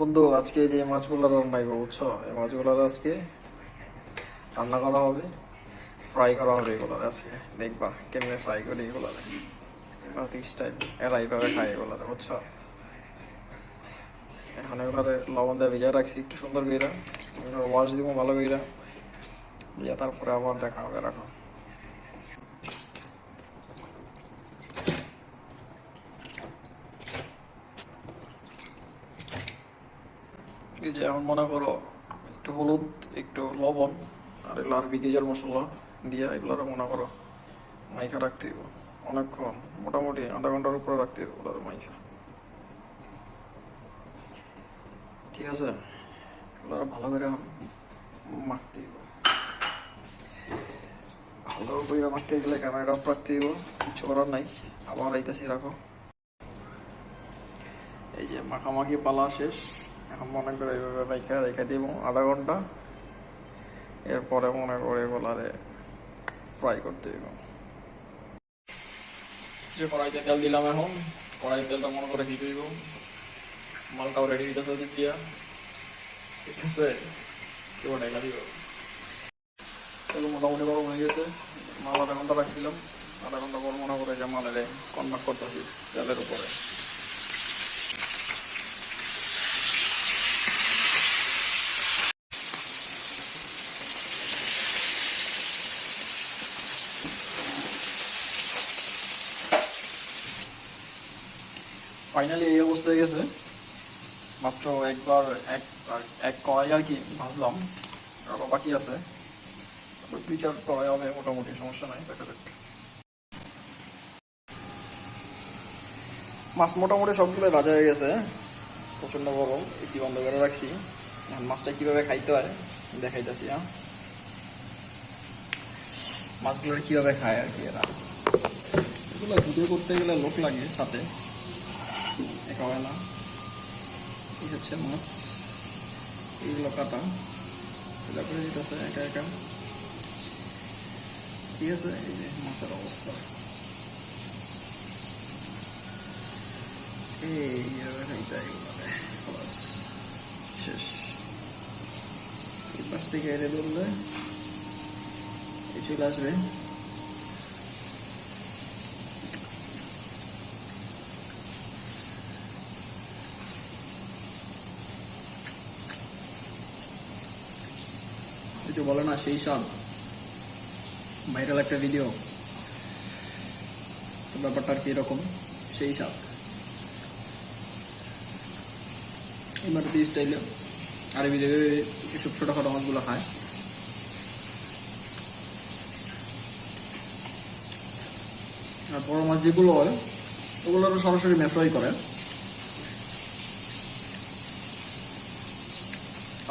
বন্ধু, আজকে যে মাছগুলো রান্নাইব বুঝছ? এই মাছগুলো আজকে রান্না করা হবে ফ্রাই করা হবে এগুলো আজকে। দেখবা কেমনে ফ্রাই করি এগুলো স্টাইল এরা এইভাবে খায় এগুলো বুঝছ? এখন এগুলো লবণ দিয়ে ভিজা রাখছি, একটু সুন্দর কইরা। ওয়াশ দিব ভালো কইরা। দিয়ে তারপরে আবার দেখা হবে রাখো এই যে এখন মনে করো একটু হলুদ, একটু লবণ আর এগুলো আর বিকেজের মশলা দিয়ে এগুলো মনে করো মাইখা রাখতে হইব। অনেকক্ষণ, মোটামুটি আধা ঘণ্টার উপরে রাখতে হইব ওগুলো মাইখা। ঠিক আছে? এগুলো ভালো করে মাখতে হইব। ভালো করে মাখতে গেলে ক্যামেরাটা অফ রাখতে হইব, কিছু করার নাই। আবার আইতাছি, রাখো। এই যে মাখামাখি পালা শেষ। এখন মনে করে এইভাবে রেখে রেখে দিব আধা ঘণ্টা। এরপরে মনে করে এগুলারে ফ্রাই করতে দিব। কড়াইতে তেল দিলাম এখন কড়াই তেলটা মনে করে হিট হইব মালটাও রেডি হইতেছে ওদিক দিয়া। ঠিক আছে? কেউ ঢাকা দিব? তেল মোটামুটি গরম হয়ে গেছে। মাল আধা ঘণ্টা রাখছিলাম। আধা ঘণ্টা পর মনে করে যে মালের কনভার্ট করতেছি তেলের উপরে। ফাইনালি এই অবস্থায় গেছে। মাত্র একবার এক এক কড়াই আর কি ভাজলাম আরও বাকি আছে। দুই, চার কড়াই হবে, মোটামুটি সমস্যা নাই, দেখা যাক। মাছ মোটামুটি সবগুলো ভাজা হয়ে গেছে। প্রচণ্ড গরম, এসি বন্ধ করে রাখছি। এখন মাছটা কীভাবে খাইতে হয়, দেখাইতেছি হ্যাঁ। মাছগুলো কীভাবে খায় আর কি এরা। এগুলো ভিডিও করতে গেলে লোক লাগে সাথে। না এই হচ্ছে মাছ। এইগুলো কাটা। সেটা করে দিতেছে একা একা ঠিক আছে? এই যে মাছের অবস্থা। এইভাবে খাইতে শেষ। এই পাশ থেকে এনে ধরলে, এই আসবে। কিছু বলে না, সেই সব। ভাইরাল একটা ভিডিও ব্যাপারটা আর কি এরকম, সেই সব। এই মাটিতে স্টাইলে আর এই ভিডিও এসব ছোটোখাটো মাছগুলো খায়। আর বড় মাছ যেগুলো হয় ওগুলো সরাসরি মেশাই করে।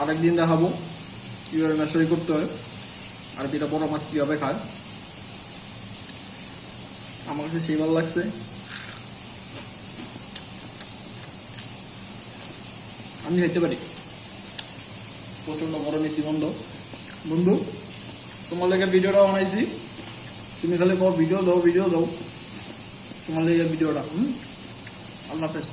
আরেকদিন দেখাবো। কীভাবে মেশারি করতে হয় আর যেটা বড় মাছ কীভাবে খায়? আমার কাছে সেই ভালো লাগছে। আমি খাইতে পারি। প্রচণ্ড বড় মিশি বন্ধ। বন্ধু, তোমার লেগে ভিডিওটা বানাইছি। তুমি খালি ভিডিও দাও ভিডিও দাও। তোমার লেগে ভিডিওটা, হুম? আল্লাহ হাফেজ।